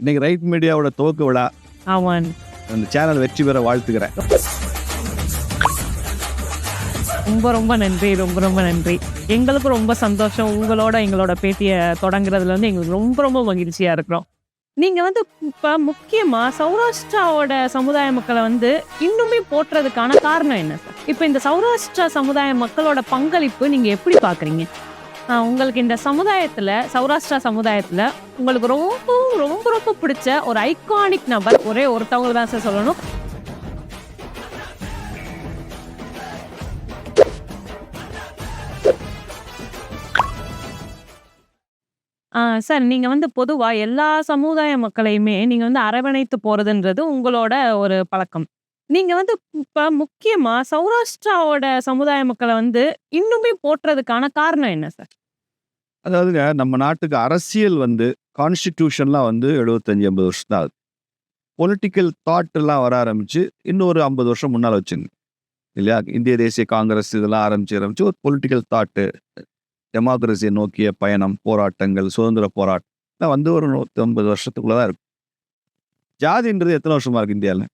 இன்னைக்கு ரைட் மீடியாவோட துவக்க விழா. ஆமாம் அந்த சேனல் வெற்றி பெற வாழ்த்துக்கிறேன் ரொம்ப ரொம்ப நன்றி ரொம்ப ரொம்ப நன்றி. எங்களுக்கும் ரொம்ப சந்தோஷம். உங்களோட எங்களோட பேட்டியை தொடங்குறதுல வந்து எங்களுக்கு ரொம்ப ரொம்ப மகிழ்ச்சியா இருக்கிறோம். நீங்க வந்து இப்ப முக்கியமா சௌராஷ்டிராவோட சமுதாய மக்களை வந்து இன்னுமே போற்றுறதுக்கான காரணம் என்ன? சார் இப்ப இந்த சௌராஷ்டிரா சமுதாய மக்களோட பங்களிப்பு நீங்க எப்படி பாக்குறீங்க? உங்களுக்கு இந்த சமுதாயத்துல சௌராஷ்டிரா சமுதாயத்துல உங்களுக்கு ரொம்ப ரொம்ப ரொம்ப பிடிச்ச ஒரு ஐகானிக் நபர் ஒரே ஒருத்தவங்க தான் சார் சொல்லணும் சார் நீங்க வந்து பொதுவா எல்லா சமுதாய மக்களையுமே நீங்க வந்து அரவணைத்து போறதுன்றது உங்களோட ஒரு பழக்கம். நீங்க வந்து இப்ப முக்கியமா சௌராஷ்டிராவோட சமுதாய மக்களை வந்து இன்னுமே போற்றுறதுக்கான காரணம் என்ன சார்? அதாவதுங்க நம்ம நாட்டுக்கு அரசியல் வந்து கான்ஸ்டிடியூஷன்லாம் வந்து 75, 80 வருஷம் தான் ஆகுது. பொலிட்டிக்கல் தாட் எல்லாம் வர ஆரம்பிச்சு இன்னொரு ஐம்பது வருஷம் முன்னால் வச்சுங்க. இல்லையா? இந்திய தேசிய காங்கிரஸ் இதெல்லாம் ஆரம்பிச்சு ஆரம்பிச்சு ஒரு பொலிட்டிக்கல் தாட்டு டெமோக்ரஸியை நோக்கிய பயணம், போராட்டங்கள், சுதந்திர போராட்டம் வந்து ஒரு நூற்றைம்பது வருஷத்துக்குள்ளே தான் இருக்கும் ஜாதின்றது எத்தனை வருஷமா இருக்கு இந்தியாவில்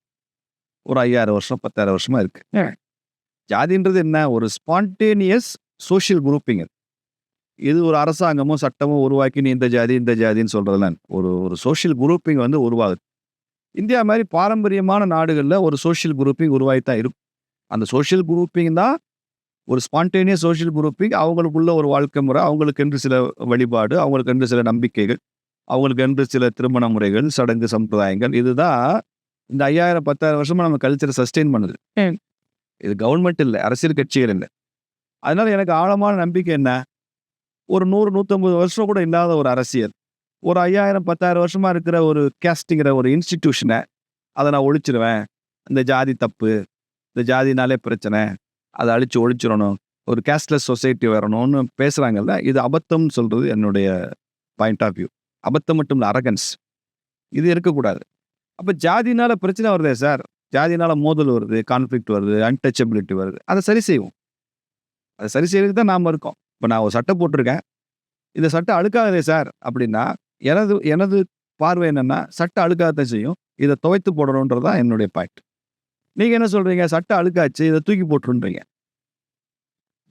ஒரு 5000 வருஷம், 10000 வருஷமா இருக்கு. ஜாதின்றது என்ன? ஒரு ஸ்பான்டேனியஸ் சோஷியல் குரூப்பிங். இது ஒரு அரசாங்கமோ, சட்டமோ உருவாக்கி நீ இந்த ஜாதி, இந்த ஜாதின்னு சொல்றதெல்லாம் இல்ல. ஒரு ஒரு சோஷியல் குரூப்பிங் வந்து உருவாகுது. இந்தியா மாரி பாரம்பரியமான நாடுகள்ல ஒரு சோஷியல் குரூப்பிங் உருவாகி தான் இருக்கும். அந்த சோஷியல் குரூப்பிங் தான் ஒரு ஸ்பான்டேனியஸ் சோஷியல் குரூப்பிங் அவங்களுக்குள்ள ஒரு வாழ்க்கை முறை, அவங்களுக்கென்று சில வழிபாடு, அவங்களுக்கென்று சில நம்பிக்கைகள், அவங்களுக்கென்று சில திருமண முறைகள், சடங்கு சம்பிரதாயங்கள் இதுதான் இந்த 5000, 10000 வருஷமா நம்ம கல்ச்சர சஸ்டெயின் பண்ணுது. இது கவர்ன்மெண்ட் இல்ல, அரசியல் கட்சிகள் இல்ல. அதனால எனக்கு ஆழமான நம்பிக்கை என்ன? ஒரு 100, 150 வருஷம் கூட இல்லாத ஒரு அரசியல். ஒரு 5000, 10000 வருஷமா இருக்கிற ஒரு கேஸ்ட்ங்கிற ஒரு இன்ஸ்டிடியூஷன அத நான் ஒழிச்சிருவேன். இந்த ஜாதி தப்பு. இந்த ஜாதினாலே பிரச்சனை. அத அழிச்சு ஒழிச்சிரணும். ஒரு கேஸ்ட்லெஸ் சொசைட்டி வரணும்னு பேசுறாங்கல்ல. இது அபத்தம்னு சொல்றது என்னுடைய பாயிண்ட் ஆஃப் வியூ. அபத்தம் மட்டும் இல்ல அரகன்ஸ். இது இருக்கக்கூடாது. அப்போ ஜாதினால பிரச்சனை வருதே சார். ஜாதினால மோதல் வருது, கான்ஃப்ளிக்ட் வருது, அன்டச்சபிலிட்டி வருது. அதை சரி செய்வோம். அதை சரி செய்யறதுக்கு தான் நாம இருக்கோம். இப்போ நான் ஒரு சட்டை போட்டிருக்கேன். இந்த சட்டை அழுக்காதே சார் அப்படின்னா, எனது எனது பார்வை என்னென்னா சட்டை அழுக்காகத்தான் செய்யும். இதை துவைத்து போடணுன்றது தான் என்னுடைய பாயிண்ட். நீங்கள் என்ன சொல்கிறீங்க சட்டை அழுக்காச்சு, இதை தூக்கி போட்டுருன்றீங்க.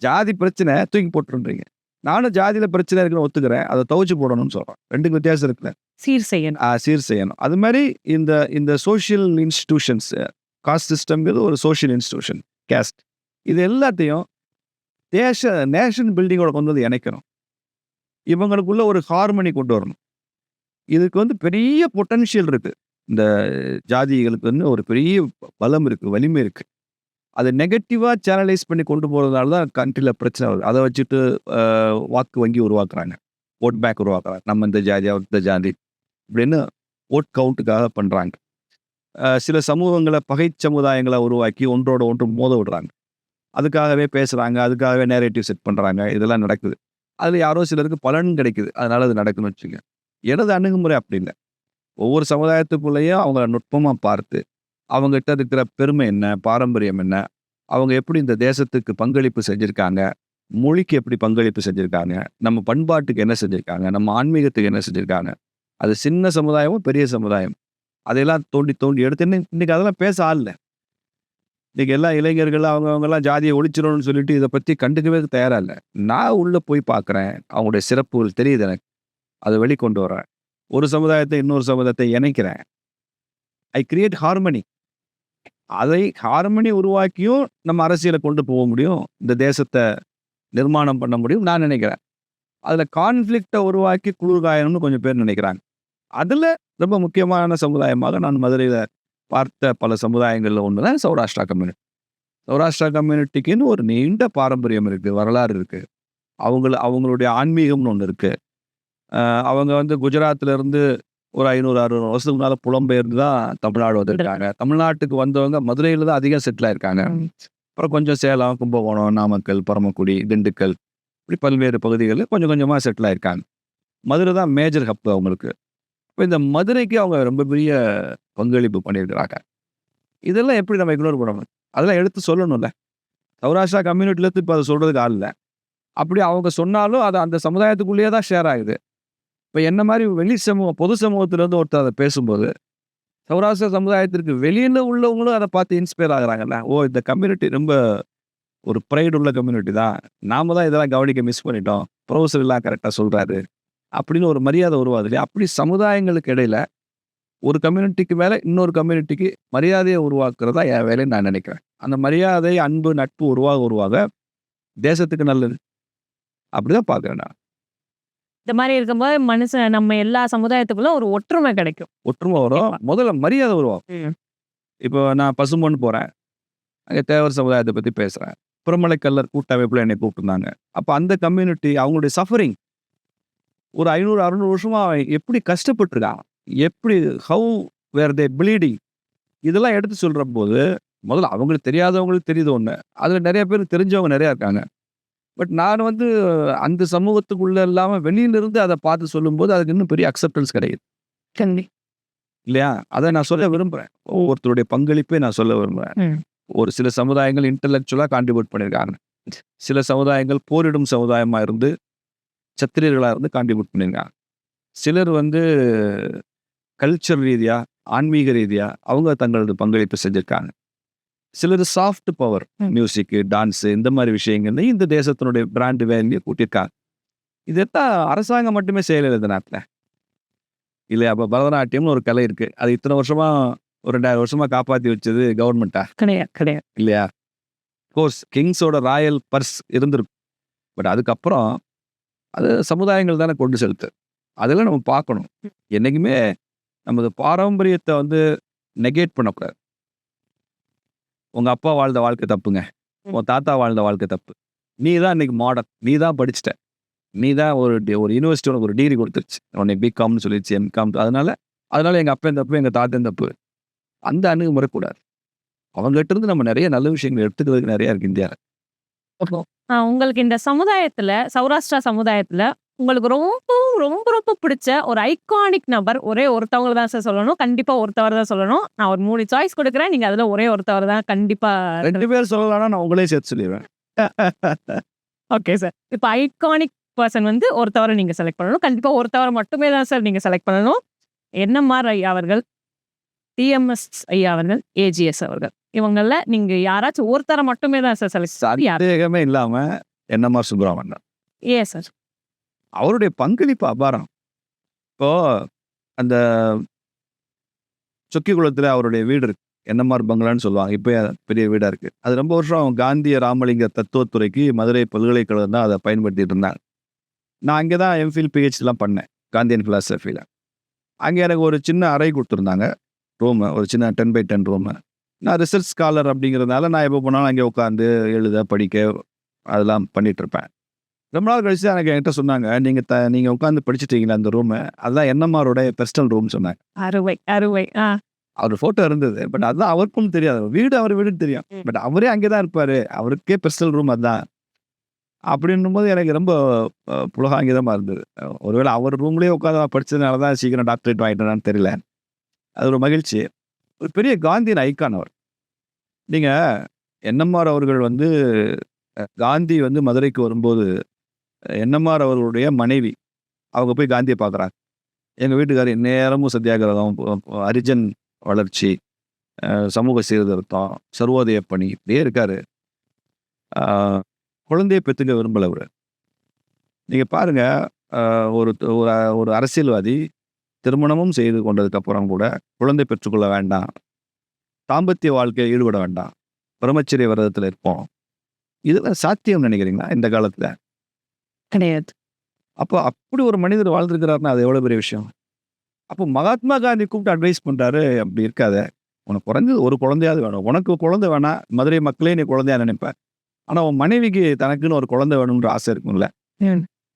ஜாதி பிரச்சனை தூக்கி போட்டுருன்றீங்க. நானும் ஜாதியில பிரச்சனை இருக்குன்னு ஒத்துக்கிறேன். அத துவைச்சு போடணும்னு சொல்றேன். 2க்கும் வித்தியாசம் இருக்குல்ல. சீர் செய்யணும். ஆ சீர் செய்யணும். அது மாரி இந்த இந்த சோஷியல் இன்ஸ்டிடியூஷன்ஸ் காஸ்ட் சிஸ்டம்ங்கிறது ஒரு சோஷியல் இன்ஸ்டிடியூஷன். கேஸ்ட். இது எல்லாத்தையும் தேச நேஷன் பில்டிங்கோட கொண்டு வந்து இணைக்கணும். இவங்களுக்குள்ள ஒரு ஹார்மனி கொண்டு வரணும். இதுக்கு வந்து பெரிய பொட்டன்ஷியல் இருக்கு. இந்த ஜாதிகளுக்கு வந்து ஒரு பெரிய பலம் இருக்கு, வலிமை இருக்கு. அதை நெகட்டிவாக சேனலைஸ் பண்ணி கொண்டு போகிறதுனால தான் கண்ட்ரியில் பிரச்சனை வருது. அதை வச்சுட்டு வாக்கு வங்கி உருவாக்குறாங்க. ஓட் பேங்க் உருவாக்குறாங்க. நம்ம இந்த ஜாதி, அவர் இந்த ஜாதி இப்படின்னு ஓட் கவுண்ட்டுக்காக பண்ணுறாங்க சில சமூகங்களை பகை சமுதாயங்களை உருவாக்கி ஒன்றோட ஒன்று மோத விடுறாங்க. அதுக்காகவே பேசுகிறாங்க அதுக்காகவே நேரேட்டிவ் செட் பண்ணுறாங்க இதெல்லாம் நடக்குது. அதில் யாரோ சிலருக்கு பலன் கிடைக்குது. அதனால் அது நடக்குதுன்னு வச்சுங்க எனது அணுகுமுறை அப்படி இல்லை ஒவ்வொரு சமுதாயத்துக்குள்ளேயும் அவங்கள நுட்பமாக பார்த்து, அவங்ககிட்ட இருக்கிற பெருமை என்ன? பாரம்பரியம் என்ன? அவங்க எப்படி இந்த தேசத்துக்கு பங்களிப்பு செஞ்சுருக்காங்க மொழிக்கு எப்படி பங்களிப்பு செஞ்சுருக்காங்க நம்ம பண்பாட்டுக்கு என்ன செஞ்சுருக்காங்க நம்ம ஆன்மீகத்துக்கு என்ன செஞ்சுருக்காங்க அது சின்ன சமுதாயமும் பெரிய சமுதாயம். அதையெல்லாம் தோண்டி தோண்டி எடுத்து இன்னைக்கு அதெல்லாம் பேச ஆள் இன்றைக்கி எல்லா இளைஞர்கள் அவங்க ஜாதியை ஒழிச்சிடணும்னு ஒழிச்சிரணும்னு சொல்லிட்டு இதை பற்றி கண்டுக்கவே தயாராக இல்லை நான் உள்ளே போய் பார்க்குறேன். அவங்களுடைய சிறப்புகள் தெரியுது எனக்கு. அதை வெளிக்கொண்டு வரேன். ஒரு சமுதாயத்தை இன்னொரு சமுதாயத்தை இணைக்கிறேன். I create harmony. அதை ஹார்மனி உருவாக்கியும் நம்ம அரசியலை கொண்டு போக முடியும். இந்த தேசத்தை நிர்மாணம் பண்ண முடியும் நான் நினைக்கிறேன். அதில் கான்ஃப்ளிக்டை உருவாக்கி குளிர்காயணும்னு கொஞ்சம் பேர் நினைக்கிறாங்க. அதில் ரொம்ப முக்கியமான சமுதாயமாக நான் மதுரையில் பார்த்த பல சமுதாயங்களில் ஒன்று தான் சௌராஷ்டிரா கம்யூனிட்டி. சௌராஷ்டிரா கம்யூனிட்டிக்குன்னு ஒரு நீண்ட பாரம்பரியம் இருக்குது வரலாறு இருக்குது அவங்கள அவங்களுடைய ஆன்மீகம்னு ஒன்று இருக்குது அவங்க வந்து குஜராத்திலேருந்து ஒரு 500, 600 வருஷத்துக்கு முன்னால புலம்பெயர்ந்து தான் தமிழ்நாடு வந்திருக்காங்க. தமிழ்நாட்டுக்கு வந்தவங்க மதுரையில தான் அதிகம் செட்டில் ஆயிருக்காங்க. அப்புறம் கொஞ்சம் சேலம், கும்பகோணம், நாமக்கல், பரமக்குடி, திண்டுக்கல் இப்படி பல்வேறு பகுதிகள்ல கொஞ்சம் கொஞ்சமா செட்டில் ஆயிருக்காங்க. மதுரை தான் மேஜர் ஹப் அவங்களுக்கு. இப்ப இந்த மதுரைக்கு அவங்க ரொம்ப பெரிய பங்களிப்பு பண்ணியிருக்கிறாங்க. இதெல்லாம் எப்படி நம்ம இக்னோர் பண்ண முடியும்? அதெல்லாம் எடுத்து சொல்லணும்ல. சௌராஷ்டிரா கம்யூனிட்டில இருந்து இப்ப அத சொல்றதுக்கு ஆள் இல்ல. அப்படி அவங்க சொன்னாலும் அது அந்த சமுதாயத்துக்குள்ளேயே தான் ஷேர் ஆகுது. இப்போ என்ன மாதிரி வெளி சமூகம் பொது சமூகத்திலேருந்து ஒருத்தர் அதை பேசும்போது சௌராஷ்டிர சமுதாயத்திற்கு வெளியில் உள்ளவங்களும் அதை பார்த்து இன்ஸ்பயர் ஆகுறாங்கல்ல? ஓ இந்த கம்யூனிட்டி ரொம்ப ஒரு ப்ரைடு உள்ள கம்யூனிட்டி தான். நாம தான் இதெல்லாம் கவனிக்க மிஸ் பண்ணிட்டோம். ப்ரொஃபஸர் எல்லாம் கரெக்டாக சொல்கிறாரு அப்படின்னு ஒரு மரியாதை உருவாது இல்லையா? அப்படி சமுதாயங்களுக்கு இடையில ஒரு கம்யூனிட்டிக்கு மேலே இன்னொரு கம்யூனிட்டிக்கு மரியாதையை உருவாக்குறதா என் வேலைன்னு நான் நினைக்கிறேன். அந்த மரியாதை அன்பு நட்பு உருவாக உருவாக தேசத்துக்கு நல்லது. அப்படிதான் பார்க்குறேன் நான். இந்த மாதிரி இருக்கும்போது மனுஷன் நம்ம எல்லா சமுதாயத்துக்குள்ள ஒரு ஒற்றுமை கிடைக்கும். ஒற்றுமை வரும். முதல்ல மரியாதை உருவாகும். இப்போ நான் பசும்பொன் போகிறேன் அங்கே தேவர் சமுதாயத்தை பற்றி பேசுகிறேன் புறமலை கல்லர் கூட்டமைப்பில் என்னை கூப்பிட்டுருந்தாங்க. அப்போ அந்த கம்யூனிட்டி அவங்களுடைய சஃபரிங் ஒரு ஐநூறு அறுநூறு வருஷமா அவன் எப்படி கஷ்டப்பட்டிருக்கான்? எப்படி ஹவு வேர் தே ப்ளீடிங் இதெல்லாம் எடுத்து சொல்கிற போது முதல்ல அவங்களுக்கு தெரியாதவங்களுக்கு தெரியுது ஒன்று அதில் நிறைய பேர் தெரிஞ்சவங்க நிறையா இருக்காங்க. பட் நான் வந்து அந்த சமூகத்துக்குள்ள இல்லாமல் வெளியிலிருந்து அதை பார்த்து சொல்லும்போது அதுக்கு இன்னும் பெரிய அக்செப்டன்ஸ் கிடைக்குது. கண்டி. இல்லையா? அதை நான் சொல்ல விரும்புகிறேன் ஒவ்வொருத்தருடைய பங்களிப்பை நான் சொல்ல விரும்புகிறேன். ஒரு சில சமுதாயங்கள் இன்டலெக்சுவலாக கான்ட்ரிபியூட் பண்ணியிருக்காங்க. சில சமுதாயங்கள் போரிடும் சமுதாயமாக இருந்து சத்திரியர்களாக இருந்து கான்ட்ரிபியூட் பண்ணியிருக்காங்க. சிலர் வந்து கல்ச்சர் ரீதியாக ஆன்மீக ரீதியாக அவங்க தங்களது பங்களிப்பு செஞ்சுருக்காங்க. சிலர் சாஃப்ட் பவர். மியூசிக்கு டான்ஸு இந்த மாதிரி விஷயங்கள்ல இந்த தேசத்தினுடைய பிராண்ட் வேல்யூ கூட்டியிருக்காங்க. இதெல்லாம் அரசாங்கம் மட்டுமே செய்யலை இந்த நாட்டில் இல்லை அப்போ பரதநாட்டியம்னு ஒரு கலை இருக்குது அது இத்தனை வருஷமா ஒரு ரெண்டாயிரம் வருஷமா காப்பாற்றி வச்சது கவர்மெண்ட்டா கிடையாது கிடையாது. இல்லையா? கோர்ஸ் கிங்ஸோட ராயல் பர்ஸ் இருந்திருக்கும். பட் அதுக்கப்புறம் அது சமுதாயங்கள் தானே கொண்டு செலுத்து. அதெல்லாம் நம்ம பார்க்கணும். என்றைக்குமே நமது பாரம்பரியத்தை வந்து நெகேட் பண்ணக்கூடாது. உங்கள் அப்பா வாழ்ந்த வாழ்க்கை தப்புங்க. உன் தாத்தா வாழ்ந்த வாழ்க்கை தப்பு. நீ தான் இன்னைக்கு மாடர்ன் நீ தான் படிச்சிட்ட. நீ தான் ஒரு ஒரு யூனிவர்சிட்டி உனக்கு ஒரு டிகிரி கொடுத்துருச்சு. உன்னை பிகாம்னு சொல்லிடுச்சு எம்காம் அதனால அதனால எங்கள் அப்பன் தப்பு எங்கள் தாத்தன் தப்பு. அந்த அணுகுமுறை கூடாது அவங்ககிட்ட இருந்து நம்ம நிறைய நல்ல விஷயங்கள் எடுத்துக்கிறதுக்கு நிறைய இருக்கு இந்தியாவில் உங்களுக்கு இந்த சமுதாயத்துல சௌராஷ்டிரா சமுதாயத்துல உங்களுக்கு ரொம்ப ரொம்ப ரொம்ப பிடிச்ச ஒரு ஐகானிக் நபர் ஒரே ஒருத்தவங்க தான் சார் சொல்லணும். கண்டிப்பா ஒருத்தவர் தான் சொல்லணும். நான் ஒரு மூணு சாய்ஸ் கொடுக்குறேன். நீங்க அதுல ஒரே ஒருத்தவர் தான் கண்டிப்பா ரெண்டு பேர் சொல்லலாம்னா நான் உங்களே சேர்த்து சொல்லிடுவேன். ஓகே சார் இப்போ ஐகானிக் பர்சன் வந்து ஒருத்தவரை நீங்க செலக்ட் பண்ணணும். கண்டிப்பா ஒருத்தவரை மட்டுமே தான் சார் நீங்க செலக்ட் பண்ணணும். என்எம்ஆர் ஐயா அவர்கள் டிஎம்எஸ் ஐயா அவர்கள் ஏஜிஎஸ் அவர்கள். இவங்கள நீங்க யாராச்சும் ஒருத்தரை மட்டுமே தான் சார் செலக்ட் சந்தேகமே இல்லாம என்எம்ஆர் சுப்பிரமணியன். ஏ சார் அவருடைய பங்களிப்பு அபாரம். இப்போ அந்த சொக்கிக்குளத்துல அவருடைய வீடு இருக்கு. என்எம்ஆர் பங்களான்னு சொல்லுவாங்க. இப்போ பெரிய வீடாக இருக்குது அது ரொம்ப வருஷம் காந்திய ராமலிங்க தத்துவத்துறைக்கு மதுரை பல்கலைக்கழகம் தான் அதை பயன்படுத்திட்டு இருந்தாங்க. நான் அங்கே தான் எம்ஃபில் பிஹெச்லாம் பண்ணேன். காந்தியன் ஃபிலாசபியில் அங்கே எனக்கு ஒரு சின்ன அறை கொடுத்துருந்தாங்க. ரூமு ஒரு சின்ன டென் பை டென் ரூமு நான் ரிசர்ச் ஸ்காலர் அப்படிங்கிறதுனால நான் எப்போ போனாலும் அங்கே உட்காந்து எழுத படிக்க அதெல்லாம் பண்ணிகிட்ருப்பேன் இருப்பேன். ரொம்ப நாள் கழிச்சு எனக்கு என்கிட்ட சொன்னாங்க. நீங்கள் த நீங்கள் உட்காந்து படிச்சிட்டீங்களா அந்த ரூமு அதுதான் என்எம்ஆரோட பெர்சனல் ரூம் சொன்னாங்க. அறுவை அறுவை ஆ. அவர் ஃபோட்டோ இருந்தது. பட் அதுதான் அவருக்கும் தெரியாது. வீடு அவர் வீடுன்னு தெரியும். பட் அவரே அங்கே தான் இருப்பார். அவருக்கே பெர்சனல் ரூம் அதுதான் அப்படின்னும் போது எனக்கு ரொம்ப புலகாங்கிதமாக இருந்தது. ஒருவேளை அவர் ரூம்லேயே உட்காந்து படித்ததுனால தான் சீக்கிரம் டாக்டரேட் வாங்கிட்டேனான்னு தெரியல. அது ஒரு மகிழ்ச்சி. ஒரு பெரிய காந்தியின் ஐக்கான் அவர். நீங்கள் என்எம்ஆர் அவர்கள் வந்து காந்தி வந்து மதுரைக்கு வரும்போது என்எம்ஆர் அவர்களுடைய மனைவி. அவங்க போய் காந்தியை பார்க்குறாங்க. எங்கள் வீட்டுக்காரர் நேரமும் சத்தியாகிரகம் ஹரிஜன் வளர்ச்சி சமூக சீர்திருத்தம் சர்வோதய பணி இப்படியே இருக்கார். குழந்தையை பெற்றுக்க விரும்பலை அவர். நீங்கள் பாருங்க ஒரு ஒரு அரசியல்வாதி திருமணமும் செய்து கொண்டதுக்கப்புறம் கூட குழந்தை பெற்றுக்கொள்ள வேண்டாம். தாம்பத்திய வாழ்க்கையில் ஈடுபட வேண்டாம். பிரம்மச்சரிய விரதத்தில் இருப்போம். இதெல்லாம் சாத்தியம் நினைக்கிறீங்களா? இந்த காலத்தில்? கிடையாது. அப்போ அப்படி ஒரு மனிதர் வாழ்ந்துருக்கிறாருன்னா அது எவ்வளோ பெரிய விஷயம்? அப்போ மகாத்மா காந்தி கூப்பிட்டு அட்வைஸ் பண்ணுறாரு அப்படி இருக்காத. உனக்கு குறைஞ்சது ஒரு குழந்தையாவது வேணும். உனக்கு குழந்தை வேணாம் மதுரை மக்களே நீ குழந்தையா நினைப்ப. ஆனால் உன் மனைவிக்கு தனக்குன்னு ஒரு குழந்தை வேணும்ன்ற ஆசை இருக்கும்ல.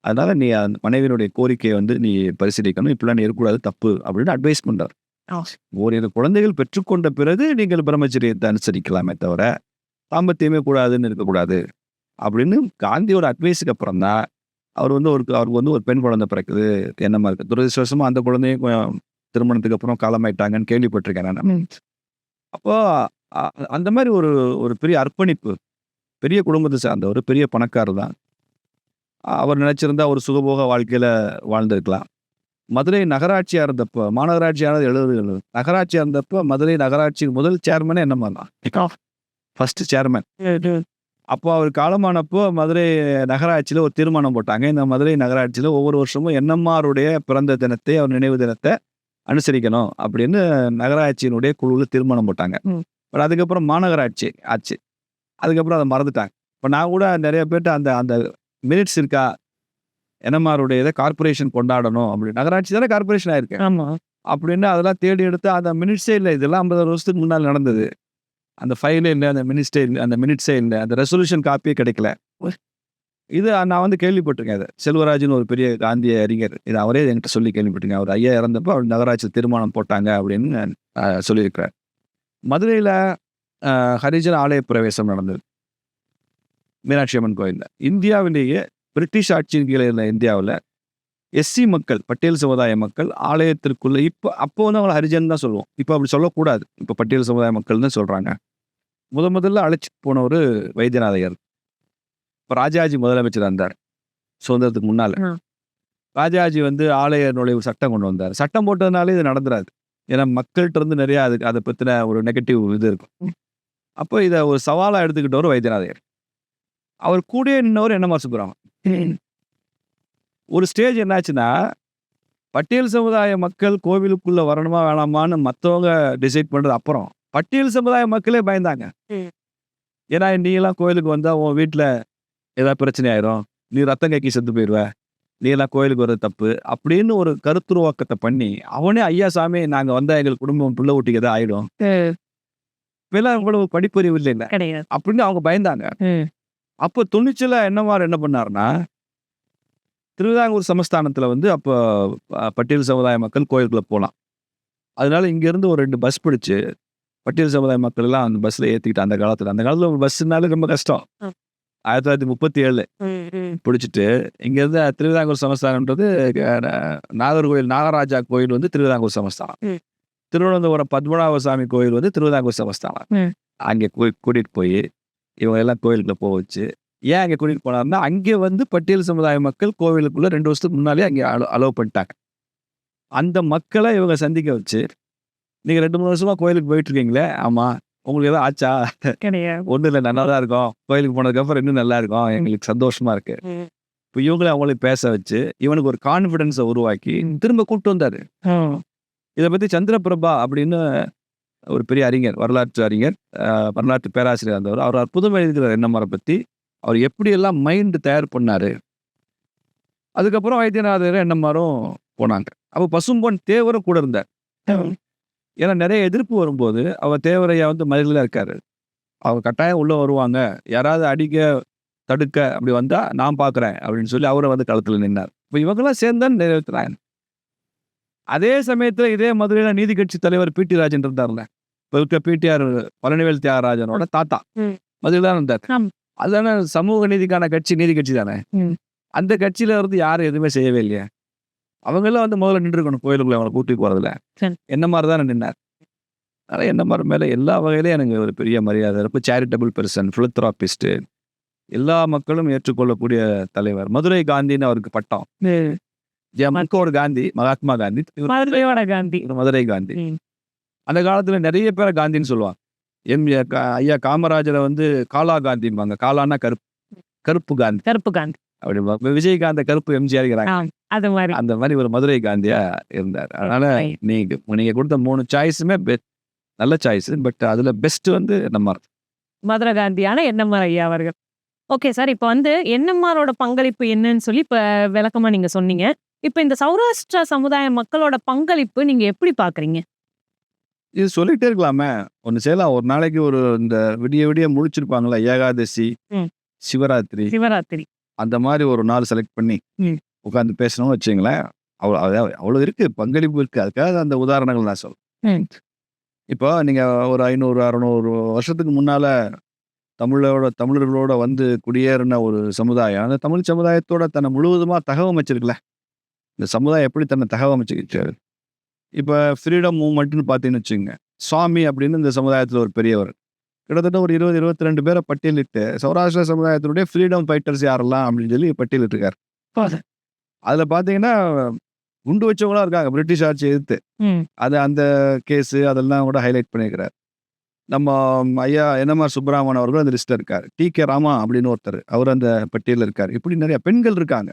அதனால நீ அந்த மனைவியினுடைய கோரிக்கையை வந்து நீ பரிசீலிக்கணும். இப்படிலாம் நீ இருக்கக்கூடாது தப்பு அப்படின்னு அட்வைஸ் பண்றாரு. ஆ. ஓரிரு குழந்தைகள் பெற்றுக்கொண்ட பிறகு நீங்கள் பிரம்மச்சரியத்தை அனுசரிக்கலாமே தவிர தாம்பத்தியமே கூடாதுன்னு இருக்கக்கூடாது. அப்படின்னு காந்தியோட அட்வைஸுக்கு அப்புறம் தான் அவர் வந்து ஒரு அவருக்கு வந்து ஒரு பெண் குழந்தை பிறக்குது. என்னமா இருக்கு? துரதிருஷ்டவசமா அந்த குழந்தையும் திருமணத்துக்கு அப்புறம் காலமாயிட்டாங்கன்னு கேள்விப்பட்டிருக்கேன் நான். அப்போ அந்த மாதிரி ஒரு ஒரு பெரிய அர்ப்பணிப்பு பெரிய குடும்பத்தை சார்ந்தவர் பெரிய பணக்காரர் தான். அவர் நினைச்சிருந்தா ஒரு சுகபோக வாழ்க்கையில வாழ்ந்திருக்கலாம். மதுரை நகராட்சியா இருந்தப்போ மாநகராட்சியானது எழுபதுகள் நகராட்சியா இருந்தப்போ மதுரை நகராட்சி முதல் சேர்மனே என்னம்மா தான்? ஃபர்ஸ்ட் சேர்மன் அப்போ அவர் காலமானப்போ மதுரை நகராட்சியில் ஒரு தீர்மானம் போட்டாங்க. இந்த மதுரை நகராட்சியில் ஒவ்வொரு வருஷமும் என்எம்ஆருடைய பிறந்த தினத்தை அவர் நினைவு தினத்தை அனுசரிக்கணும் அப்படின்னு நகராட்சியினுடைய குழுவில் தீர்மானம் போட்டாங்க. பட் அதுக்கப்புறம் மாநகராட்சி ஆச்சு. அதுக்கப்புறம் அதை மறந்துட்டாங்க. இப்போ நான் கூட நிறைய பேர்ட்ட அந்த அந்த மினிட்ஸ் இருக்கா? என்எம்ஆருடைய இதை கார்பரேஷன் கொண்டாடணும் அப்படி. நகராட்சி தானே கார்பரேஷன் ஆயிருக்கு. அப்படின்னு அதெல்லாம் தேடி எடுத்து அந்த மினிட்ஸே இல்லை. இதெல்லாம் ஐம்பது வருஷத்துக்கு முன்னால் நடந்தது. அந்த ஃபைலே இல்லை அந்த மினிஸ்டே இல்லை அந்த மினிட்ஸே இல்லை அந்த ரெசல்யூஷன் காப்பியே கிடைக்கல. இது நான் வந்து கேள்விப்பட்டிருக்கேன் அதை செல்வராஜ்னு ஒரு பெரிய காந்திய அறிஞர் இது அவரே என்கிட்ட சொல்லி கேள்விப்பட்டிருக்கேன். அவர் ஐயா இறந்தப்போ அவர் நகராட்சி தீர்மானம் போட்டாங்க அப்படின்னு சொல்லியிருக்கிறார். மதுரையில் ஹரிஜன ஆலய பிரவேசம் நடந்தது. மீனாட்சி அம்மன் கோயிலில். இந்தியாவிலேயே பிரிட்டிஷ் ஆட்சியின் கீழே இருந்த இந்தியாவில் எஸ்சி மக்கள் பட்டியல் சமுதாய மக்கள் ஆலயத்திற்குள்ள இப்போ அப்போ வந்து அவங்களை ஹரிஜன் தான் சொல்லுவோம். இப்போ அப்படி சொல்லக்கூடாது. இப்போ பட்டியல் சமுதாய மக்கள் தான் சொல்கிறாங்க முத முதல்ல அழைச்சிட்டு போன ஒரு வைத்தியநாதையர். இப்போ ராஜாஜி முதலமைச்சர் இருந்தார். சுதந்திரத்துக்கு முன்னால். ராஜாஜி வந்து ஆலய நுழைவு சட்டம் கொண்டு வந்தார். சட்டம் போட்டதுனாலே இது நடந்துராது. ஏன்னா மக்கள்கிட்ட இருந்து நிறைய அதுக்கு அதை பற்றின ஒரு நெகட்டிவ் இது இருக்கும். அப்போ இதை ஒரு சவாலாக எடுத்துக்கிட்ட ஒரு வைத்தியநாதையர். அவர் கூடயே நின்னவர் என்ன சுப்புராமன் ஒரு ஸ்டேஜ் என்னாச்சுன்னா பட்டியல் சமுதாய மக்கள் கோவிலுக்குள்ள வரணுமா வேணாமான்னு மற்றவங்க டிசைட் பண்றது அப்புறம். பட்டியல் சமுதாய மக்களே பயந்தாங்க. ஏன்னா நீ எல்லாம் கோயிலுக்கு வந்தா உன் வீட்டில் ஏதாவது பிரச்சனை ஆயிரும். நீ ரத்தம் கைக்கி செத்து போயிடுவ நீ எல்லாம் கோயிலுக்கு வர்றது தப்பு அப்படின்னு ஒரு கருத்துருவாக்கத்தை பண்ணி அவனே ஐயா சாமி நாங்க வந்தா எங்கள் குடும்பம் பிள்ளை ஊட்டிக்கு ஏதாவது ஆயிடும். இப்பெல்லாம் இவ்வளவு படிப்பறிவு இல்லை கிடையாது. அப்படின்னு அவங்க பயந்தாங்க. அப்போ துணிச்சல என்னவாறு என்ன பண்ணாருன்னா திருவிதாங்கூர் சமஸ்தானத்தில் வந்து அப்போ பட்டியல் சமுதாய மக்கள் கோயிலுக்குள்ள போகலாம் அதனால இங்கேருந்து ஒரு ரெண்டு பஸ் பிடிச்சு பட்டியல் சமுதாய மக்கள் எல்லாம் அந்த பஸ்ஸில் ஏற்றிக்கிட்டு அந்த காலத்தில் அந்த காலத்தில் ஒரு பஸ்ஸுனாலும் ரொம்ப கஷ்டம். ஆயிரத்தி தொள்ளாயிரத்தி முப்பத்தி ஏழு பிடிச்சிட்டு இங்கேருந்து திருவிதாங்கூர் நா- நாகர்கோயில் நாகராஜா கோயில் வந்து திருவிதாங்கூர் சமஸ்தானம். திருவனந்தபுரம் பத்மநாப சாமி கோயில் வந்து திருவிதாங்கூர் சமஸ்தானம். அங்கே கூட்டிகிட்டு போய் இவங்க எல்லாம் கோயிலுக்குள்ள போக வச்சு ஏன் அங்கே கூட்டிகிட்டு போனாருன்னா அங்கே வந்து பட்டியல் சமுதாய மக்கள் கோவிலுக்குள்ள ரெண்டு வருஷத்துக்கு முன்னாலே அங்கே அலோ அலோவ் பண்ணிட்டாங்க. அந்த மக்களை இவங்க சந்திக்க வச்சு நீங்கள் ரெண்டு மூணு வருஷமா கோயிலுக்கு போயிட்டு இருக்கீங்களே ஆமாம் உங்களுக்கு எதாவது ஆச்சா? ஒன்றும் இல்லை நல்லா தான் இருக்கும். கோயிலுக்கு போனதுக்கப்புறம் இன்னும் நல்லா இருக்கும் எங்களுக்கு சந்தோஷமா இருக்கு. இப்போ இவங்களே அவங்களே பேச வச்சு இவனுக்கு ஒரு கான்ஃபிடென்ஸை உருவாக்கி திரும்ப கூப்பிட்டு வந்தாரு. இதை பற்றி சந்திரபிரபா அப்படின்னு ஒரு பெரிய அறிஞர் வரலாற்று அறிஞர் வரலாற்று பேராசிரியர் இருந்தவர் அவர் அற்புதம் எழுதுகிறார் என்னமரை பற்றி அவர் எப்படியெல்லாம் மைண்டு தயார் பண்ணாரு? அதுக்கப்புறம் வைத்தியநாதர் என்னமாரும் போனாங்க. அப்போ பசும்பொன் தேவரும் கூட இருந்தார். ஏன்னா நிறைய எதிர்ப்பு வரும்போது அவர் தேவரையா வந்து மதிலில் இருக்காரு. அவர் கட்டாயம் உள்ள வருவாங்க. யாராவது அடிக்க தடுக்க அப்படி வந்தா நான் பார்க்குறேன் அப்படின்னு சொல்லி அவரை வந்து களத்தில் நின்னார். இப்போ இவங்கெல்லாம் சேர்ந்து தான் நிறைவேற்றுறாங்க. அதே சமயத்தில் இதே மதுரையில் நீதி கட்சி தலைவர் பி டி ராஜன் இருந்தார்ல. இப்போ இருக்க பிடிஆர் பழனிவேல் தியாகராஜனோட தாத்தா. மதுரையில் தான் இருந்தார். அதுதானே சமூக நீதிக்கான கட்சி நீதி கட்சி தானே. அந்த கட்சியில இருந்து யாரும் எதுவுமே செய்யவே இல்லையே. அவங்கெல்லாம் வந்து முதல்ல நின்றுக்கணும் கோயிலுக்குள்ள அவங்களை கூட்டிட்டு போறதுல. என்ன மாதிரி தான் நின்னார். அதனால் என்ன மாதிரி மேலே எல்லா வகையிலையும் எனக்கு ஒரு பெரிய மரியாதை ரொம்ப சேரிட்டபிள் பெர்சன் ஃபிலத்ராபிஸ்ட் எல்லா மக்களும் ஏற்றுக்கொள்ளக்கூடிய தலைவர். மதுரை காந்தின்னு அவருக்கு பட்டம். ஒரு காந்தி மகாத்மா காந்தி. காந்தி. மதுரை காந்தி. அந்த காலத்துல நிறைய பேரை காந்தின்னு சொல்லுவாங்க. எம். ஐயா காமராஜரை வந்து காலா காந்தின்பாங்க. காலான்னா கருப்பு. கருப்பு காந்தி. கருப்பு காந்தி. அப்படிம்பாங்க விஜயகாந்த கருப்பு எம்ஜிஆர் அது மாதிரி. அந்த மாதிரி ஒரு மதுரை காந்தியா இருந்தார். அதனால. நீங்க நீங்க கொடுத்த மூணு சாய்ஸுமே நல்ல சாய்ஸ். பட் அதுல பெஸ்ட் வந்து நம்ம மதுரை காந்தியான என்எம்ஆர் ஐயா அவர்கள். Okay sir. இப்போ வந்து என்எம்ஆரோட பங்களிப்பு என்னன்னு சொல்லி இப்போ விளக்கமா நீங்க சொன்னீங்க. இப்போ இந்த சௌராஷ்டிரா சமுதாய மக்களோட பங்களிப்பு நீங்க எப்படி பாக்குறீங்க? இது சொல்லிட்டே இருக்கலாமே. ஒன்று செய்யலாம். ஒரு நாளைக்கு ஒரு இந்த விடிய விடிய முழிச்சிருப்பாங்களா ஏகாதசி ம். சிவராத்திரி. சிவராத்திரி. அந்த மாதிரி ஒரு நாள் செலக்ட் பண்ணி ம். உட்காந்து பேசணும்னு வச்சுங்களேன் அவ்வளோ அதாவது அவ்வளோ இருக்கு. பங்களிப்பு இருக்கு. அதுக்காக அந்த உதாரணங்கள் நான் சொல்றேன். ம். இப்போ நீங்க ஒரு ஐநூறு அறநூறு வருஷத்துக்கு முன்னால தமிழோட தமிழர்களோட வந்து குடியேறின ஒரு சமுதாயம். அந்த தமிழ் சமுதாயத்தோட தன்னை முழுவதுமா தகவமைச்சிருக்குல்ல இந்த சமுதாயம் எப்படி தன்னை தகவமைச்சுக்கிச்சு? இப்போ ஃப்ரீடம் மூவ்மெண்ட்னு பார்த்தீங்கன்னு வச்சுங்க சுவாமி அப்படின்னு இந்த சமுதாயத்தில் ஒரு பெரியவர். கிட்டத்தட்ட ஒரு இருபது இருபத்தி ரெண்டு பேரை பட்டியலிட்டு சௌராஷ்டிர சமுதாயத்தினுடைய ஃப்ரீடம் ஃபைட்டர்ஸ் யாரெல்லாம் அப்படின்னு சொல்லி பட்டியலிட்டிருக்காரு. அதில் பார்த்தீங்கன்னா குண்டு வச்சவங்களா இருக்காங்க பிரிட்டிஷ் ஆட்சி எதிர்த்து. அது அந்த கேஸு அதெல்லாம் கூட ஹைலைட் பண்ணியிருக்கிறார் நம்ம ஐயா என்எம்ஆர் சுப்பராமன் அவர்கள் அந்த லிஸ்ட்டில் இருக்கார். டி கே ராமா அப்படின்னு ஒருத்தர் அவர் அந்த பட்டியலில் இருக்கார். இப்படி நிறைய பெண்கள் இருக்காங்க.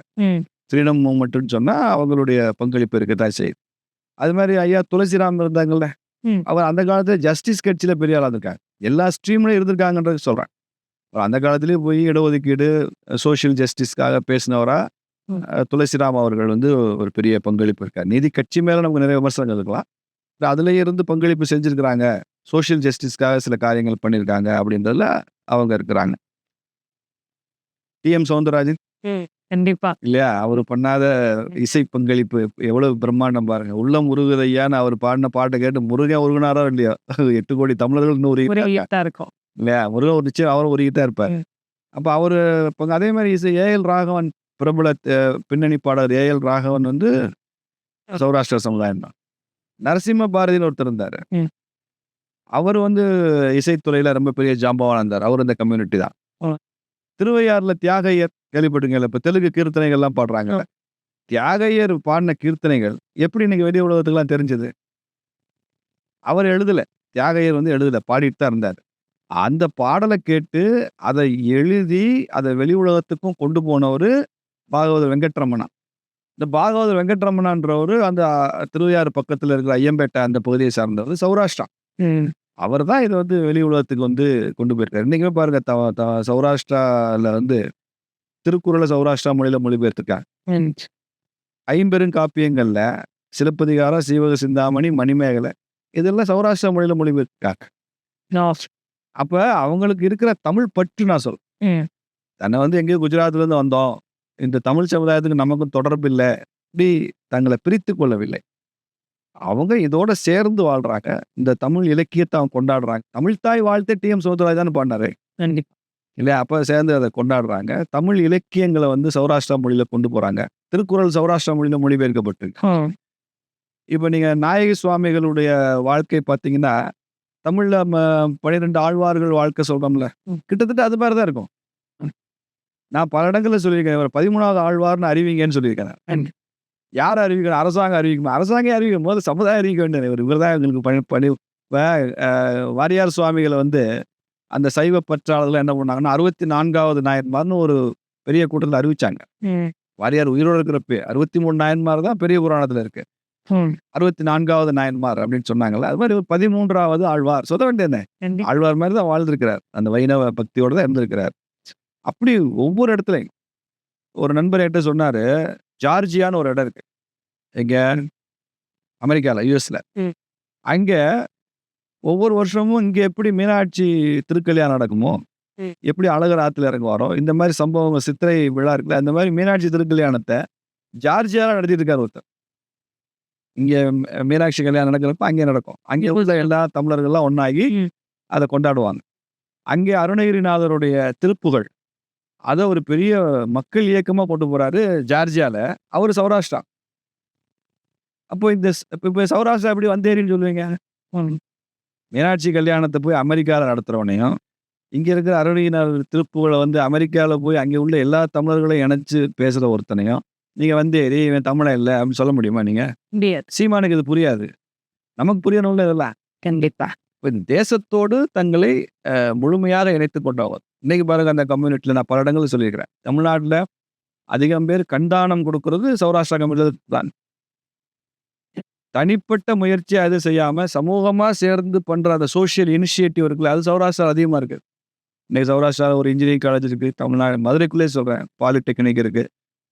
ஃப்ரீடம் மூமெண்ட்னு சொன்னால் அவங்களுடைய பங்களிப்பு இருக்கத்தான் செய்யுது அது மாதிரி ஐயா துளசிராம் இருந்தாங்கல்ல. அவர் அந்த காலத்துல ஜஸ்டிஸ் கட்சியில் பெரிய ஆளாக இருந்திருக்காங்க எல்லா ஸ்ட்ரீம்லையும் இருந்திருக்காங்கன்றது சொல்கிறேன் அந்த காலத்திலேயே போய் இடஒதுக்கீடு சோஷியல் ஜஸ்டிஸ்க்காக பேசினவரா துளசிராம் அவர்கள் வந்து ஒரு பெரிய பங்களிப்பு இருக்கார். நீதி கட்சி மேலே நமக்கு நிறைய விமர்சனங்கள் இருக்கலாம். அதுலேயே இருந்து பங்களிப்பு செஞ்சுருக்கிறாங்க. சோஷியல் ஜஸ்டிஸ்க்காக சில காரியங்கள் பண்ணியிருக்காங்க அப்படின்றதுல அவங்க இருக்கிறாங்க. டிஎம் சவுந்தரராஜன். கண்டிப்பா. இல்லையா? அவர் பண்ணாத இசை பங்களிப்பு எவ்வளவு பிரம்மாண்டம் பாருங்க. உள்ளம் உருகுதையான்னு அவர் பாடின பாட்டை கேட்டு முருகன் உருகுனாரோ இல்லையோ? எட்டு கோடி தமிழர்கள் இருக்கும். இல்லையா? முருகன் ஒரு நிச்சயம் அவரும் உருகிட்டா இருப்பார். அப்ப அவரு இப்போ அதே மாதிரி இசை ஏஎல் ராகவன் பிரபல பின்னணி பாடகர் ஏஎல் ராகவன் வந்து சௌராஷ்டிர சமுதாயம் தான். நரசிம்ம பாரதின்னு ஒருத்தர் இருந்தாரு. அவர் வந்து இசைத்துறையில ரொம்ப பெரிய ஜாம்பவான் இருந்தார் அவர் இந்த கம்யூனிட்டி தான். திருவையாறுல தியாகையர் கேள்விப்பட்டுங்களா இப்ப தெலுங்கு கீர்த்தனைகள்லாம் பாடுறாங்க. தியாகையர் பாடின கீர்த்தனைகள் எப்படி இன்னைக்கு வெளி உலகத்துக்குலாம் தெரிஞ்சது? அவர் எழுதல. தியாகையர் வந்து எழுதல. பாடிட்டு தான் இருந்தார். அந்த பாடலை கேட்டு அதை எழுதி அதை வெளி உலகத்துக்கும் கொண்டு போனவர் பாகவதர் வெங்கட்ரமணா. இந்த பாகவதர் வெங்கட்ரமணான்றவர் அந்த திருவையாறு பக்கத்துல இருக்கிற ஐயம்பேட்டை அந்த பகுதியை சார்ந்தவர் சௌராஷ்டிரா. அவர் தான் இதை வந்து வெளி உலகத்துக்கு வந்து கொண்டு போயிருக்காரு. இன்னைக்குமே பாருங்க த த- சௌராஷ்டிரால வந்து திருக்குறளை சௌராஷ்டிரா மொழியில மொழிபெயர்த்திருக்காங்க. ம் ஐம்பெரும் காப்பியங்கள்ல சிலப்பதிகாரம் சீவக சிந்தாமணி மணிமேகலை இதெல்லாம் சௌராஷ்டிரா மொழியில மொழிபெயர்த்திருக்காங்க. அப்ப அவங்களுக்கு இருக்கிற தமிழ் பற்று நான் சொல் தன்னை வந்து எங்கேயோ குஜராத்ல இருந்து வந்தோம். இந்த தமிழ் சமுதாயத்துக்கு நமக்கும் தொடர்பு இல்லை. இப்படி தங்களை பிரித்து கொள்ளவில்லை. அவங்க இதோட சேர்ந்து வாழ்றாங்க. இந்த தமிழ் இலக்கியத்தை அவங்க கொண்டாடுறாங்க. தமிழ் தாய் வாழ்த்து டி எம் சௌந்தரராஜ் தானே பாடினாரு. இல்லையா? அப்ப சேர்ந்து அதை கொண்டாடுறாங்க. தமிழ் இலக்கியங்களை வந்து சௌராஷ்டிரா மொழியில கொண்டு போறாங்க. திருக்குறள் சௌராஷ்டிரா மொழியில மொழிபெயர்க்கப்பட்டிருக்கு இப்போ நீங்க நாயகி சுவாமிகளுடைய வாழ்க்கை பார்த்தீங்கன்னா தமிழ்ல பன்னிரெண்டு ஆழ்வார்கள் வாழ்க்கை சொல்றோம்ல. கிட்டத்தட்ட அது மாதிரி தான் இருக்கும். நான் பல இடங்கள்ல சொல்லியிருக்கேன். பதிமூணாவது ஆழ்வார்னு அறிவிங்கன்னு சொல்லியிருக்கேன். யார் அறிவிக்கணும்? அரசாங்கம் அறிவிக்கணும் அரசாங்கம் அறிவிக்கும் போது சமுதாயம் அறிவிக்க வேண்டியது இவர் இவர் தான் எங்களுக்கு பணி பணி இப்போ வாரியார் சுவாமிகளை வந்து அந்த சைவ பற்றாளர்கள் என்ன பண்ணாங்கன்னா அறுபத்தி நான்காவது நாயன்மார்னு ஒரு பெரிய கூட்டத்தில் அறிவிச்சாங்க. வாரியார் உயிரோடு இருக்கிறப்ப அறுபத்தி மூணு நாயன்மார் தான் பெரிய புராணத்துல இருக்கு. அறுபத்தி நான்காவது நாயன்மார் அப்படின்னு சொன்னாங்கல்ல அது மாதிரி ஒரு பதிமூன்றாவது ஆழ்வார். சொல்ல வேண்டியது கண்டிப்பா. ஆழ்வார் மாதிரி தான் வாழ்ந்திருக்கிறார். அந்த வைணவ பக்தியோட தான் இருந்திருக்கிறார். அப்படி ஒவ்வொரு இடத்துலையும் ஒரு நண்பர் என்கிட்ட சொன்னாரு ஜார்ஜியான்னு ஒரு இடம் இருக்கு எங்க அமெரிக்கால யூஎஸ்ல. அங்க ஒவ்வொரு வருஷமும் இங்க எப்படி மீனாட்சி திருக்கல்யாணம் நடக்குமோ. எப்படி அழகர் ஆத்துல இறங்க வரோம் இந்த மாதிரி சம்பவங்கள் சித்திரை விழா இருக்குல்ல அந்த மாதிரி மீனாட்சி திருக்கல்யாணத்தை ஜார்ஜியால நடத்திட்டு இருக்காரு ஒருத்தர் இங்க மீனாட்சி கல்யாணம் நடக்கிறப்ப அங்கே நடக்கும் அங்கே உள்ள எல்லா தமிழர்கள்லாம் ம். அதை கொண்டாடுவாங்க அங்கே அருணகிரிநாதருடைய திருப்புகழ் அதை ஒரு பெரிய மக்கள் இயக்கமா கொண்டு போறாரு ஜார்ஜியால. அவர் சௌராஷ்டிரா. அப்போ இந்த இப்ப இப்ப சௌராஷ்டிரா எப்படி வந்தேரின்னு சொல்லுவீங்க. மீனாட்சி கல்யாணத்தை போய் அமெரிக்காவில் நடத்துறவனையும் இங்க இருக்கிற அருணகிரிநாதர் திருப்புகளை வந்து அமெரிக்காவில் போய் அங்கே உள்ள எல்லா தமிழர்களையும் இணைச்சு பேசுற ஒருத்தனையும் நீங்க வந்தேரி இவன் தமிழன் இல்லை அப்படின்னு சொல்ல முடியுமா நீங்க? முடியாது. சீமானுக்கு இது புரியாது. நமக்கு புரியணும்ல இதெல்லாம். கண்டிப்பா. இப்ப இந்த தேசத்தோடு தங்களை முழுமையாக இணைத்து கொண்டவர். இன்னைக்கு பாருங்க அந்த கம்யூனிட்டியில் நான் பல இடங்கள் சொல்லியிருக்கிறேன். தமிழ்நாட்டில் அதிகம் பேர் கண்தானம் கொடுக்கறது சௌராஷ்டிரா கம்யூனிட்டி தான். தனிப்பட்ட முயற்சியை அது செய்யாம சமூகமா சேர்ந்து பண்ற அந்த சோஷியல் இனிஷியேட்டிவ் இருக்குல்ல அது சௌராஷ்டிரா அதிகமா இருக்கு. இன்னைக்கு சௌராஷ்டிராவில் ஒரு இன்ஜினியரிங் காலேஜ் இருக்கு தமிழ்நாடு மதுரைக்குள்ளே சொல்கிறேன் பாலிடெக்னிக் இருக்கு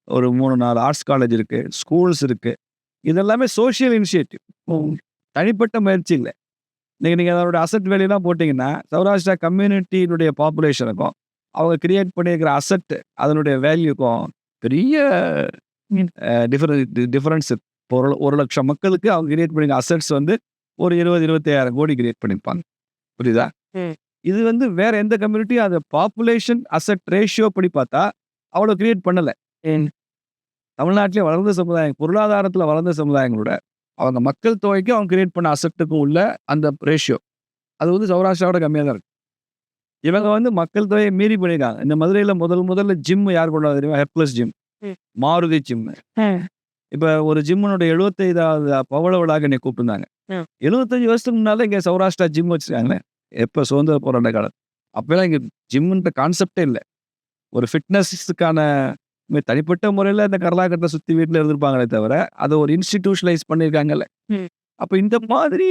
ஒரு மூணு நாலு ஆர்ட்ஸ் காலேஜ் இருக்கு ஸ்கூல்ஸ் இருக்கு. இதெல்லாமே சோஷியல் இனிஷியேட்டிவ் தனிப்பட்ட முயற்சி இல்லை. இன்னைக்கு நீங்கள் அதோட அசட் வேலையெல்லாம் போட்டிங்கன்னா சௌராஷ்டிரா கம்யூனிட்டியினுடைய பாப்புலேஷனுக்கும் அவங்க கிரியேட் பண்ணியிருக்கிற அசட் அதனுடைய வேல்யூக்கும் பெரிய. டிஃபரன் டிஃபரன்ஸ் ஒரு ஒரு லட்சம் மக்களுக்கு அவங்க கிரியேட் பண்ணிருக்க அசட்ஸ் வந்து ஒரு இருபது இருபத்தாயிரம் கோடி கிரியேட் பண்ணியிருப்பாங்க புரியுதா. இது வந்து வேற எந்த கம்யூனிட்டியும் அந்த பாப்புலேஷன் அசட் ரேஷியோ படி பார்த்தா அவ்வளோ கிரியேட் பண்ணலை. தமிழ்நாட்டிலே வளர்ந்த சமுதாயம் பொருளாதாரத்தில் வளர்ந்த சமுதாயங்களோட அவங்க மக்கள் தொகைக்கும் அவங்க கிரியேட் பண்ண அசட்டுக்கும் உள்ள அந்த ரேஷியோ அது வந்து சௌராஷ்டிராவோட கம்மியாக தான் இருக்கு. இவங்க வந்து மக்கள் தொகையை மீறி பண்ணியிருக்காங்க இந்த மதுரையில் முதல் முதல்ல ஜிம் யார் கொண்டாது தெரியுமா? ஹெர்ப்ளஸ் ஜிம். மாருதி ஜிம். இப்போ ஒரு ஜிம்முனுடைய எழுபத்தைந்தாவது பவள விழாக்கு என்னை கூப்பிட்டுருந்தாங்க. எழுபத்தஞ்சு வருஷத்துக்கு முன்னால இங்கே சௌராஷ்டிரா ஜிம் வச்சிருக்காங்களே. எப்போ சுதந்திர போராட்ட காலம் அப்போலாம் இங்கே ஜிம்முன்ற கான்செப்டே இல்லை. ஒரு ஃபிட்னஸுக்கான தனிப்பட்ட முறையில் இந்த கரலாக்கட்டை சுற்றி வீட்டில் இருந்திருப்பாங்களே தவிர அதை ஒரு இன்ஸ்டிடியூஷனலைஸ் பண்ணியிருக்காங்கல்ல. அப்போ இந்த மாதிரி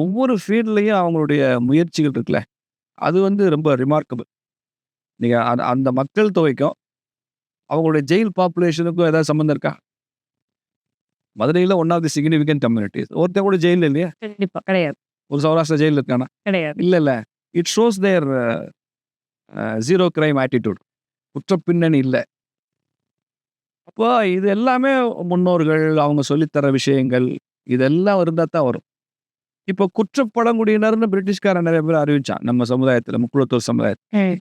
ஒவ்வொரு ஃபீல்ட்லேயும் அவங்களுடைய முயற்சிகள் இருக்குல்ல. அது வந்து ரொம்ப ரிமார்க்கபிள் நீங்கள் அந்த அந்த மக்கள் தொகைக்கும் அவங்களுடைய ஜெயில் பாப்புலேஷனுக்கும் ஏதாவது சம்மந்தம் இருக்கா? மதுரையில் one of the significant communities ஒருத்தன் கூட ஜெயிலில் இல்லையா? கண்டிப்பா. கிடையாது. ஒரு சௌராஷ்டிரா ஜெயிலில் இருக்கானா? கிடையாது. இல்லை இல்லை. It shows their zero crime attitude குற்ற பின்னணி இல்லை. அப்போ இது எல்லாமே முன்னோர்கள் அவங்க சொல்லித்தர விஷயங்கள் இதெல்லாம் இருந்தால் தான் வரும். இப்போ குற்றப்படங்குடியினர்னு பிரிட்டிஷ்காரன் நிறைய பேர் அறிவிச்சான். நம்ம சமுதாயத்தில் முக்குளத்தூர் சமுதாயத்தில்.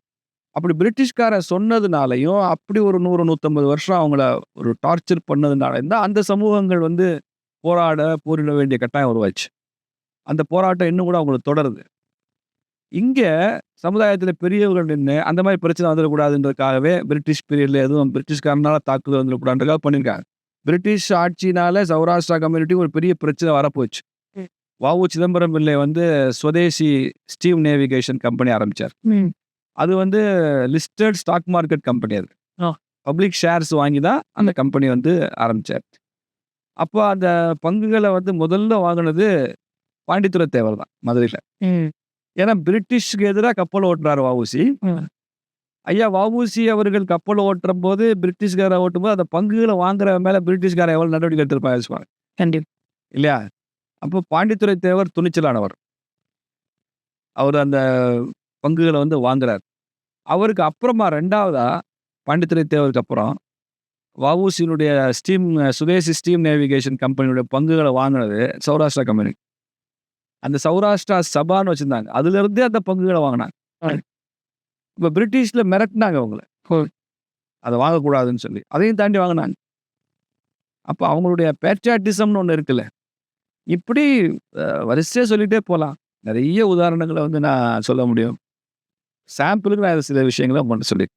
அப்படி பிரிட்டிஷ்காரன் சொன்னதுனாலையும் அப்படி ஒரு நூறு நூற்றம்பது வருஷம் அவங்கள ஒரு டார்ச்சர் பண்ணதுனால தான் அந்த சமூகங்கள் வந்து போராட போரிட வேண்டிய கட்டாயம் உருவாச்சு. அந்த போராட்டம் இன்னும் கூட அவங்களுக்கு தொடருது. இங்கே சமுதாயத்தில் பெரியவர்கள் நின்று அந்த மாதிரி பிரச்சனை வந்துடக்கூடாதுன்றதுக்காகவே பிரிட்டிஷ் பீரியடில் எதுவும் பிரிட்டிஷ்காரனால தாக்குதல் வந்துடக்கூடாதுன்றதுக்காக பண்ணியிருக்காங்க பிரிட்டிஷ் ஆட்சினால சௌராஷ்டிரா கம்யூனிட்டி ஒரு பெரிய பிரச்சனை வரப்போச்சு. வாவு சிதம்பரம் பிள்ளை வந்து ஸ்வதேசி ஸ்டீம் நேவிகேஷன் கம்பெனி ஆரம்பிச்சார் ம். அது வந்து லிஸ்டட் ஸ்டாக் மார்க்கெட் கம்பெனி அது. பப்ளிக் ஷேர்ஸ் வாங்கி தான் அந்த கம்பெனி வந்து ஆரம்பிச்சார் அப்போ அந்த பங்குகளை வந்து முதல்ல வாங்கினது பாண்டித்துரை தேவர் தான் மதுரையில். ஏன்னா பிரிட்டிஷ்க்கு எதிராக கப்பல் ஓட்டுறாரு வவுசி. ஐயா வவுசி அவர்கள் கப்பல் ஓட்டுற போது பிரிட்டிஷ்காரை ஓட்டும் போது அந்த பங்குகளை வாங்குற மேல பிரிட்டிஷ்கார எவ்வளவு நடவடிக்கை எடுத்திருப்பாங்க யோசிப்பாங்க. கண்டிப்பா. இல்லையா? அப்போ பாண்டித்துரை தேவர் துணிச்சலானவர் அவர். அந்த பங்குகளை வந்து வாங்குறார். அவருக்கு அப்புறமா ரெண்டாவதா பாண்டித்துரை தேவருக்கு அப்புறம் வவுசியினுடைய ஸ்டீம் சுதேசி ஸ்டீம் நேவிகேஷன் கம்பெனியுடைய பங்குகளை வாங்கினது சௌராஷ்டிரா கம்பெனி. அந்த சௌராஷ்டிரா சபான்னு வச்சிருந்தாங்க. அதுல இருந்தே அந்த பங்குகளை வாங்கினாங்க. இப்போ பிரிட்டிஷ்ல மிரட்டினாங்க அவங்கள. அதை வாங்கக்கூடாதுன்னு சொல்லி. அதையும் தாண்டி வாங்கினாங்க. அப்போ அவங்களுடைய பேட்ரியாட்டிசம்னு ஒன்று இருக்குல்ல. இப்படி அஹ், வரிசையா சொல்லிட்டே போகலாம் நிறைய உதாரணங்களை வந்து நான் சொல்ல முடியும். சாம்பிளுக்கு நான் சில விஷயங்களை மட்டும் சொல்லி